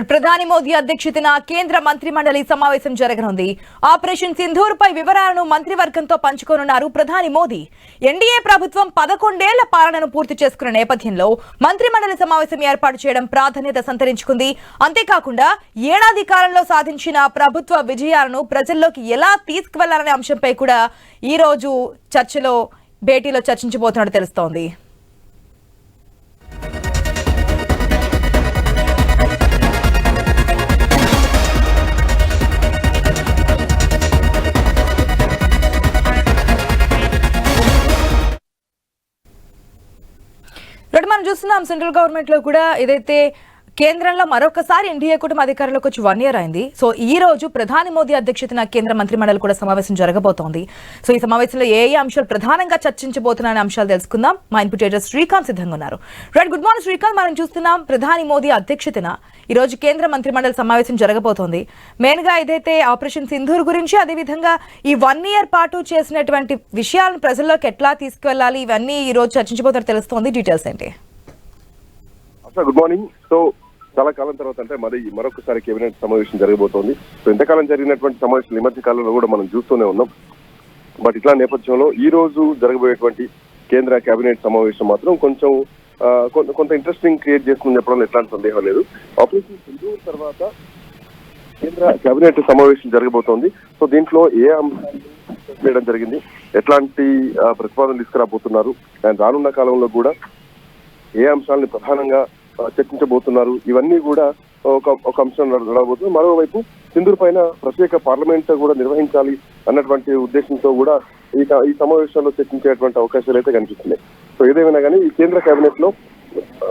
ప్రధాని మోదీ అధ్యక్షతన కేంద్ర మంత్రి మండలి సమావేశం జరగనుంది. ఆపరేషన్ సింధూర్ పై వివరాలను మంత్రివర్గంతో పంచుకోనున్నారు ప్రధాని మోదీ. ఎన్డీఏ ప్రభుత్వం పదకొండేళ్ళ పాలనను పూర్తి చేసుకున్న నేపథ్యంలో మంత్రి మండలి సమావేశం ఏర్పాటు చేయడం ప్రాధాన్యత సంతరించుకుంది. అంతేకాకుండా ఏడాది కాలంలో సాధించిన ప్రభుత్వ విజయాలను ప్రజల్లోకి ఎలా తీసుకువెళ్ళాలనే అంశంపై కూడా ఈ రోజు చర్చలో భేటీలో చర్చించబోతున్నట్టు తెలుస్తోంది. మనం చూస్తున్నాం సెంట్రల్ గవర్నమెంట్లో కూడా ఏదైతే కేంద్రంలో మరొకసారి ఎన్డీఏ కూటమి అధికారంలోకి వచ్చి వన్ ఇయర్ అయింది. సో ఈ రోజు ప్రధాని మోదీ అధ్యక్షతన కేంద్ర మంత్రి మండలి కూడా సమావేశం జరగబోతోంది. సో ఈ సమావేశంలో ఏ ఏ అంశాలు ప్రధానంగా చర్చించబోతున్న అంశాలు తెలుసుకుందాం. మా ఇన్పుట్ ఎడిటర్ శ్రీకాంత్ సిద్ధంగా ఉన్నారు. Right good morning Srikanth. మనం చూస్తున్నాం ప్రధాని మోదీ అధ్యక్షతన ఈ రోజు కేంద్ర మంత్రి మండలి సమావేశం జరగబోతోంది. మెయిన్గా ఏదైతే ఆపరేషన్ సింధూర్ గురించి అదేవిధంగా ఈ వన్ ఇయర్ పాటు చేసినటువంటి విషయాలను ప్రజల్లోకి ఎట్లా తీసుకువెళ్ళాలి ఇవన్నీ ఈ రోజు చర్చించబోతున్నట్టు తెలుస్తోంది. డీటెయిల్స్ ఏంటి? సార్ గుడ్ మార్నింగ్ సో చాలా కాలం తర్వాత అంటే మరి మరొకసారి కేబినెట్ సమావేశం జరగబోతోంది. సో ఇంతకాలం జరిగినటువంటి సమావేశాలు ఈ మధ్య కాలంలో కూడా మనం చూస్తూనే ఉన్నాం. బట్ ఇట్లా నేపథ్యంలో ఈ రోజు జరగబోయేటువంటి కేంద్ర కేబినెట్ సమావేశం మాత్రం కొంచెం కొంత- కొంత ఇంట్రెస్టింగ్ క్రియేట్ చేస్తుందని చెప్పడంలో ఎట్లాంటి సందేహం లేదు. ఆపరేషన్ సింధూర్ తర్వాత కేంద్ర కేబినెట్ సమావేశం జరగబోతోంది. సో దీంట్లో ఏ అంశాలు చేయడం జరిగింది? ఎట్లాంటి ప్రతిపాదనలు తీసుకురాబోతున్నారు? అండ్ రానున్న కాలంలో కూడా ఏ అంశాలని ప్రధానంగా చర్చించబోతున్నారు. ఇవన్నీ కూడా ఒక ఒక అంశం నడవబోతుంది. మరోవైపు సింధూర్ పైన ప్రత్యేక పార్లమెంట్ కూడా నిర్వహించాలి అన్నటువంటి ఉద్దేశంతో కూడా ఈ ఈ సమావేశంలో చర్చించేటువంటి అవకాశాలు అయితే కనిపిస్తున్నాయి. సో ఏదేమైనా కానీ ఈ కేంద్ర కేబినెట్లో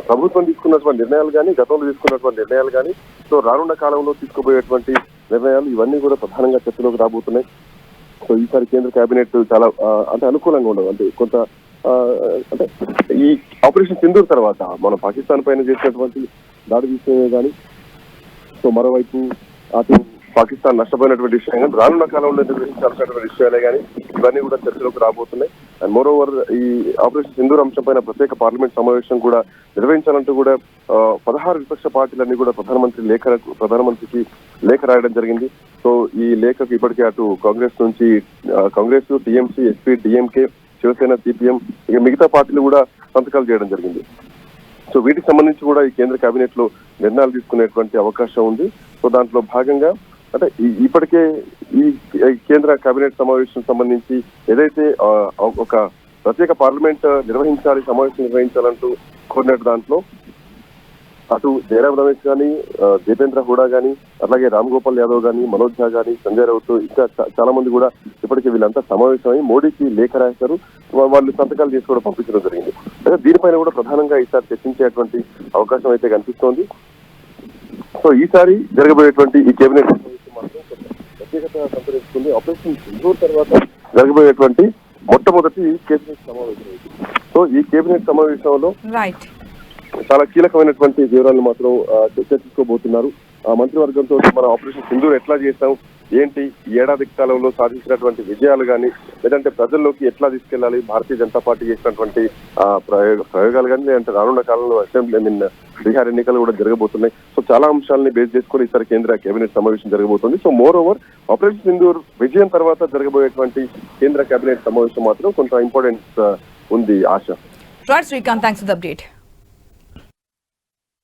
ప్రభుత్వం తీసుకున్నటువంటి నిర్ణయాలు కానీ గతంలో తీసుకున్నటువంటి నిర్ణయాలు కానీ సో రానున్న కాలంలో తీసుకుపోయేటువంటి నిర్ణయాలు ఇవన్నీ కూడా ప్రధానంగా చర్చలోకి రాబోతున్నాయి. సో ఈసారి కేంద్ర కేబినెట్ చాలా అంటే అనుకూలంగా ఉండదు. అంటే కొంత అంటే ఈ ఆపరేషన్ సింధూర్ తర్వాత మన పాకిస్తాన్ పైన చేసినటువంటి దాడి విషయమే కానీ సో మరోవైపు అటు పాకిస్తాన్ నష్టపోయినటువంటి విషయం కానీ రానున్న కాలంలో నిర్వహించాల్సినటువంటి విషయాలే కానీ ఇవన్నీ కూడా చర్చలోకి రాబోతున్నాయి. అండ్ మోర్ ఓవర్ ఈ ఆపరేషన్ సింధూర్ అంశం పైన ప్రత్యేక పార్లమెంట్ సమావేశం కూడా నిర్వహించాలంటూ కూడా పదహారు విపక్ష పార్టీలన్నీ కూడా ప్రధానమంత్రి లేఖ ప్రధానమంత్రికి లేఖ రాయడం జరిగింది. సో ఈ లేఖకు ఇప్పటికే అటు కాంగ్రెస్ నుంచి Congress TMC SP DMK Shiv Sena CPM ఇక మిగతా పార్టీలు కూడా సంతకాలు చేయడం జరిగింది. సో వీటికి సంబంధించి కూడా ఈ కేంద్ర కేబినెట్లో నిర్ణయాలు తీసుకునేటువంటి అవకాశం ఉంది. సో దాంట్లో భాగంగా అంటే ఇప్పటికే ఈ కేంద్ర కేబినెట్ సమావేశం సంబంధించి ఏదైతే ఒక ప్రత్యేక పార్లమెంట్ నిర్వహించాలి సమావేశం నిర్వహించాలంటూ కోరినట్టు దాంట్లో అటు జయరాం రమేష్ కానీ దీపేంద్ర హూడా గాని అలాగే రామ్ గోపాల్ యాదవ్ కానీ మనోజ్ ఝా గాని సంజయ్ రౌత్ ఇంకా చాలా మంది కూడా ఇప్పటికే వీళ్ళంతా సమావేశమై మోడీకి లేఖ రాశారు. వాళ్ళు సంతకాలు చేసి కూడా పంపించడం జరిగింది. అయితే దీనిపైన కూడా ప్రధానంగా ఈసారి చర్చించేటువంటి అవకాశం అయితే కనిపిస్తోంది. సో ఈసారి జరగబోయేటువంటి ఈ కేబినెట్ సమావేశం మాత్రం ప్రత్యేకత సంతరించుకుంది ఆపరేషన్ సింధూర్ తర్వాత జరగబోయేటువంటి మొట్టమొదటి కేబినెట్ సమావేశం. సో ఈ కేబినెట్ సమావేశంలో రైట్ చాలా కీలకమైనటువంటి వివరాలు మాత్రం చర్చించుకోబోతున్నారు ఆ మంత్రివర్గంతో మన ఆపరేషన్ సింధూర్ ఎట్లా చేస్తాం? ఏంటి? ఏడాది కాలంలో సాధించినటువంటి విజయాలు కానీ లేదంటే ప్రజల్లోకి ఎట్లా తీసుకెళ్ళాలి భారతీయ జనతా పార్టీ చేసినటువంటి ప్రయోగాలు కానీ లేదంటే రానున్న కాలంలో అసెంబ్లీ మీన్ బీహార్ ఎన్నికలు కూడా జరగబోతున్నాయి. సో చాలా అంశాలని బేస్ చేసుకుని ఈసారి కేంద్ర కేబినెట్ సమావేశం జరగబోతుంది. So moreover operation Sindoor విజయం తర్వాత జరగబోయేటువంటి కేంద్ర కేబినెట్ సమావేశం మాత్రం కొంత ఇంపార్టెన్స్ ఉంది ఆశ. Srikanth thanks update.